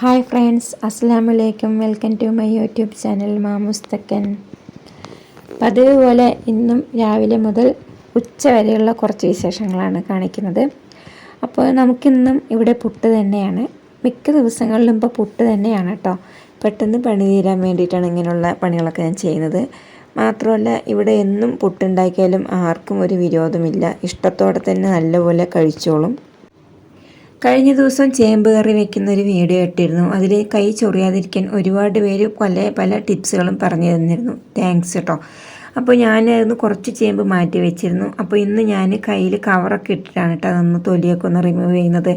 Hi friends അസ്സാം വലൈക്കും welcome to my YouTube channel മാമുസ്തക്കൻ പതിവ് പോലെ ഇന്നും രാവിലെ മുതൽ ഉച്ച വരെയുള്ള കുറച്ച് വിശേഷങ്ങളാണ് കാണിക്കുന്നത്. അപ്പോൾ നമുക്കിന്നും ഇവിടെ പുട്ട് തന്നെയാണ്. മിക്ക ദിവസങ്ങളിലും ഇപ്പോൾ പുട്ട് തന്നെയാണ് കേട്ടോ പെട്ടെന്ന് പണി തീരാൻ വേണ്ടിയിട്ടാണ് ഇങ്ങനെയുള്ള പണികളൊക്കെ ഞാൻ ചെയ്യുന്നത്. മാത്രമല്ല ഇവിടെ എന്നും പുട്ടുണ്ടാക്കിയാലും ആർക്കും ഒരു വിരോധമില്ല. ഇഷ്ടത്തോടെ തന്നെ നല്ലപോലെ കഴിച്ചോളും. കഴിഞ്ഞ ദിവസം ചേമ്പ് കറി വെക്കുന്ന ഒരു വീഡിയോ ഇട്ടിരുന്നു. അതിൽ കൈ ചൊറിയാതിരിക്കാൻ ഒരുപാട് പേര് പല പല ടിപ്സുകളും പറഞ്ഞു തന്നിരുന്നു. താങ്ക്സ് കേട്ടോ അപ്പോൾ ഞാനായിരുന്നു കുറച്ച് ചേമ്പ് മാറ്റി വെച്ചിരുന്നു. അപ്പോൾ ഇന്ന് ഞാൻ കയ്യിൽ കവറൊക്കെ ഇട്ടിട്ടാണ് കേട്ടോ അതൊന്ന് തൊലിയൊക്കെ ഒന്ന് റിമൂവ് ചെയ്യുന്നത്.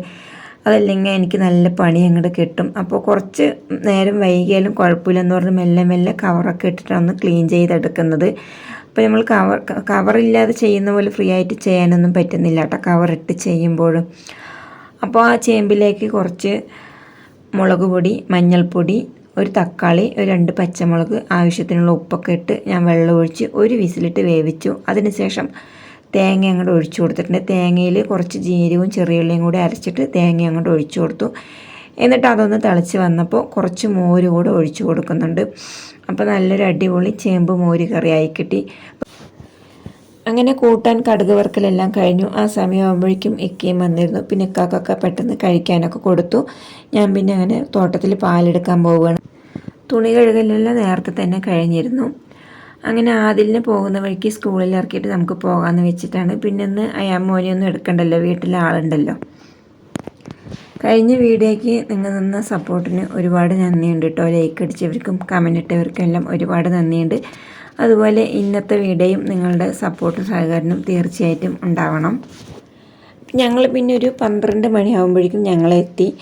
അതല്ലെങ്കിൽ എനിക്ക് നല്ല പണി അങ്ങോട്ട് കിട്ടും. അപ്പോൾ കുറച്ച് നേരം വൈകിയാലും കുഴപ്പമില്ലെന്ന് പറഞ്ഞ് മെല്ലെ മെല്ലെ കവറൊക്കെ ഇട്ടിട്ടാണ് ഒന്ന് ക്ലീൻ ചെയ്തെടുക്കുന്നത്. അപ്പോൾ നമ്മൾ കവർ കവറില്ലാതെ ചെയ്യുന്ന പോലെ ഫ്രീ ആയിട്ട് ചെയ്യാനൊന്നും പറ്റുന്നില്ല കേട്ടോ കവറിട്ട് ചെയ്യുമ്പോഴും. അപ്പോൾ ആ ചേമ്പിലേക്ക് കുറച്ച് മുളക് പൊടി മഞ്ഞൾപ്പൊടി ഒരു തക്കാളി ഒരു രണ്ട് പച്ചമുളക് ആവശ്യത്തിനുള്ള ഉപ്പൊക്കെ ഇട്ട് ഞാൻ വെള്ളം ഒഴിച്ച് ഒരു വിസിലിട്ട് വേവിച്ചു. അതിനുശേഷം തേങ്ങ അങ്ങോട്ട് ഒഴിച്ചു കൊടുത്തിട്ടുണ്ട്. തേങ്ങയിൽ കുറച്ച് ജീരകവും ചെറിയുള്ളിയും കൂടി അരച്ചിട്ട് തേങ്ങ അങ്ങോട്ട് ഒഴിച്ചു കൊടുത്തു. എന്നിട്ട് അതൊന്ന് തിളച്ച് വന്നപ്പോൾ കുറച്ച് മോര് കൂടെ ഒഴിച്ചു കൊടുക്കുന്നുണ്ട്. അപ്പോൾ നല്ലൊരു അടിപൊളി ചേമ്പ് മോര് കറിയായി കിട്ടി. അങ്ങനെ കൂട്ടാൻ കടുക് വറുക്കലെല്ലാം കഴിഞ്ഞു. ആ സമയമാകുമ്പോഴേക്കും ഇക്കയും വന്നിരുന്നു. പിന്നെ ഇക്കാക്കൊക്കെ പെട്ടെന്ന് കഴിക്കാനൊക്കെ കൊടുത്തു. ഞാൻ പിന്നെ അങ്ങനെ തോട്ടത്തിൽ പാലെടുക്കാൻ പോവുകയാണ്. തുണി കഴുകലെല്ലാം നേരത്തെ തന്നെ കഴിഞ്ഞിരുന്നു. അങ്ങനെ ആദിലിന് പോകുന്ന വഴിക്ക് സ്കൂളിൽ ഇറക്കിയിട്ട് നമുക്ക് പോകാമെന്ന് വെച്ചിട്ടാണ്. പിന്നെ ഇന്ന് അയാമോനെയൊന്നും എടുക്കണ്ടല്ലോ. വീട്ടിൽ ആളുണ്ടല്ലോ. കഴിഞ്ഞ വീഡിയോയ്ക്ക് നിങ്ങൾ നിന്ന സപ്പോർട്ടിന് ഒരുപാട് നന്ദിയുണ്ട് കേട്ടോ. ലൈക്ക് അടിച്ചവർക്കും കമന്റ് ഇട്ടവർക്കും എല്ലാം ഒരുപാട് നന്ദിയുണ്ട്. അതുപോലെ ഇന്നത്തെ വീഡിയോയും നിങ്ങളുടെ സപ്പോർട്ടും സഹകരണം തീർച്ചയായിട്ടും ഉണ്ടാവണം. ഞങ്ങൾ പിന്നെ ഒരു പന്ത്രണ്ട് മണിയാകുമ്പോഴേക്കും ഞങ്ങളെത്തി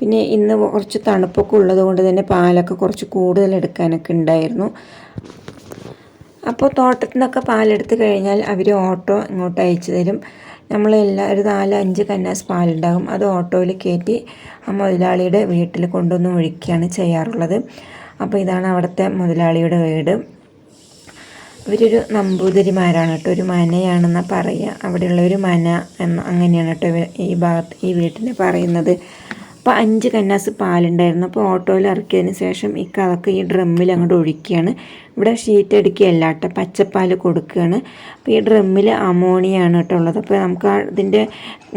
പിന്നെ ഇന്ന് കുറച്ച് തണുപ്പൊക്കെ ഉള്ളത് കൊണ്ട് തന്നെ പാലൊക്കെ കുറച്ച് കൂടുതൽ എടുക്കാനൊക്കെ ഉണ്ടായിരുന്നു. അപ്പോൾ തോട്ടത്തിൽ നിന്നൊക്കെ പാലെടുത്ത് കഴിഞ്ഞാൽ അവർ ഓട്ടോ ഇങ്ങോട്ട് അയച്ചു തരും. നമ്മളെല്ലാം ഒരു നാല് അഞ്ച് കന്നാസ് പാലുണ്ടാകും. അത് ഓട്ടോയിൽ കയറ്റി ആ മുതലാളിയുടെ വീട്ടിൽ കൊണ്ടുവന്ന് ഒഴിക്കുകയാണ് ചെയ്യാറുള്ളത്. അപ്പോൾ ഇതാണ് അവിടുത്തെ മുതലാളിയുടെ വീട്. ഇവരൊരു നമ്പൂതിരിമാരാണ് കേട്ടോ. ഒരു മനയാണെന്നാണ് പറയുക അവിടെയുള്ള ഒരു മന എന്ന അങ്ങനെയാണ് കേട്ടോ ഈ ഭാഗത്ത് ഈ വീട്ടിനെ പറയുന്നത്. അപ്പോൾ അഞ്ച് കന്നാസ് പാലുണ്ടായിരുന്നു. അപ്പോൾ ഓട്ടോയിൽ ഇറക്കിയതിന് ശേഷം ഈ കഥക്ക് ഈ ഡ്രമ്മിൽ അങ്ങോട്ട് ഒഴിക്കുകയാണ് ഇവിടെ ഷീറ്റ് അടുക്കിയല്ല കേട്ടോ. പച്ചപ്പാൽ കൊടുക്കുകയാണ്. അപ്പോൾ ഈ ഡ്രമ്മിൽ അമോണിയാണ് കേട്ടോ ഉള്ളത്. അപ്പോൾ നമുക്ക് അതിന്റെ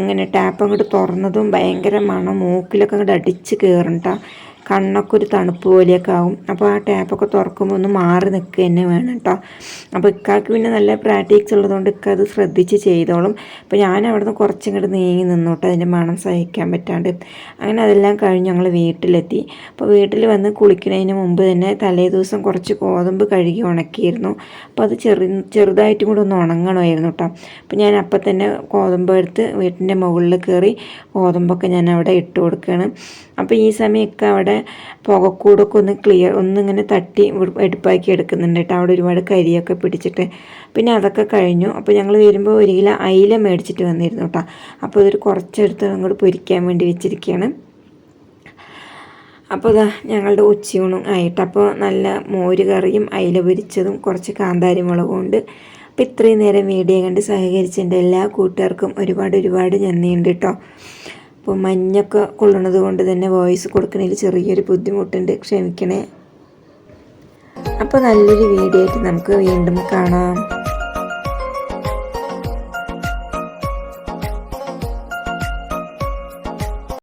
ഇങ്ങനെ ടാപ്പ് അങ്ങോട്ട് തുറന്നതും ഭയങ്കര മണം മൂക്കിലൊക്കെ അങ്ങോട്ട് അടിച്ച് കയറും കേട്ടോ. കണ്ണൊക്കെ ഒരു തണുപ്പ് പോലെയൊക്കെ ആവും. അപ്പോൾ ആ ടാപ്പൊക്കെ തുറക്കുമ്പോൾ ഒന്ന് മാറി നിൽക്കുക തന്നെ വേണം കേട്ടോ അപ്പോൾ ഇക്കാക്ക് പിന്നെ നല്ല പ്രാക്ടീസ് ഉള്ളതുകൊണ്ട് ഇക്ക അത് ശ്രദ്ധിച്ച് ചെയ്തോളും. അപ്പോൾ ഞാൻ അവിടെ നിന്ന് കുറച്ചും കൂടെ നീങ്ങി നിന്നോട്ടെ അതിന്റെ മണം സഹിക്കാൻ പറ്റാണ്ട്. അങ്ങനെ അതെല്ലാം കഴിഞ്ഞ് ഞങ്ങൾ വീട്ടിലെത്തി. അപ്പോൾ വീട്ടിൽ വന്ന് കുളിക്കുന്നതിന് മുമ്പ് തന്നെ തലേ ദിവസം കുറച്ച് ഗോതമ്പ് കഴുകി ഉണക്കിയിരുന്നു. അപ്പോൾ അത് ചെറു ചെറുതായിട്ടും കൂടെ ഒന്ന് ഉണങ്ങണമായിരുന്നു കേട്ടോ അപ്പോൾ ഞാൻ അപ്പം തന്നെ ഗോതമ്പ് എടുത്ത് വീട്ടിന്റെ മുകളിൽ കയറി ഗോതമ്പൊക്കെ ഞാൻ അവിടെ ഇട്ട് കൊടുക്കുകയാണ് അപ്പോൾ ഈ സമയമൊക്കെ അവിടെ പുകക്കൂടൊക്കെ ഒന്ന് ക്ലിയർ ഒന്നിങ്ങനെ തട്ടി എടുപ്പാക്കി എടുക്കുന്നുണ്ട് കേട്ടോ. അവിടെ ഒരുപാട് കരിയൊക്കെ പിടിച്ചിട്ട്. പിന്നെ അതൊക്കെ കഴിഞ്ഞു. അപ്പോൾ ഞങ്ങൾ വരുമ്പോൾ ഒരു കിലോ അയില മേടിച്ചിട്ട് വന്നിരുന്നു കേട്ടോ. അപ്പോൾ ഇതൊരു കുറച്ചെടുത്ത് അങ്ങോട്ട് പൊരിക്കാൻ വേണ്ടി വെച്ചിരിക്കുകയാണ് അപ്പോൾ ഇതാ ഞങ്ങളുടെ ഉച്ചയൂണും ആയിട്ട്. അപ്പോൾ നല്ല മോര് കറിയും അയില പൊരിച്ചതും കുറച്ച് കാന്താരി മുളകും ഉണ്ട്. അപ്പോൾ ഇത്രയും നേരം വീഡിയോ കണ്ട് സഹകരിച്ചതിന്റെ എല്ലാ കൂട്ടുകാർക്കും ഒരുപാട് ഒരുപാട് നന്ദിയുണ്ട് കേട്ടോ. അപ്പോൾ മഞ്ഞൊക്കെ കൊള്ളണത് കൊണ്ട് തന്നെ വോയിസ് കൊടുക്കണതിൽ ചെറിയൊരു ബുദ്ധിമുട്ടുണ്ട്. ക്ഷമിക്കണേ. അപ്പോൾ നല്ലൊരു വീഡിയോ ആയിട്ട് നമുക്ക് വീണ്ടും കാണാം.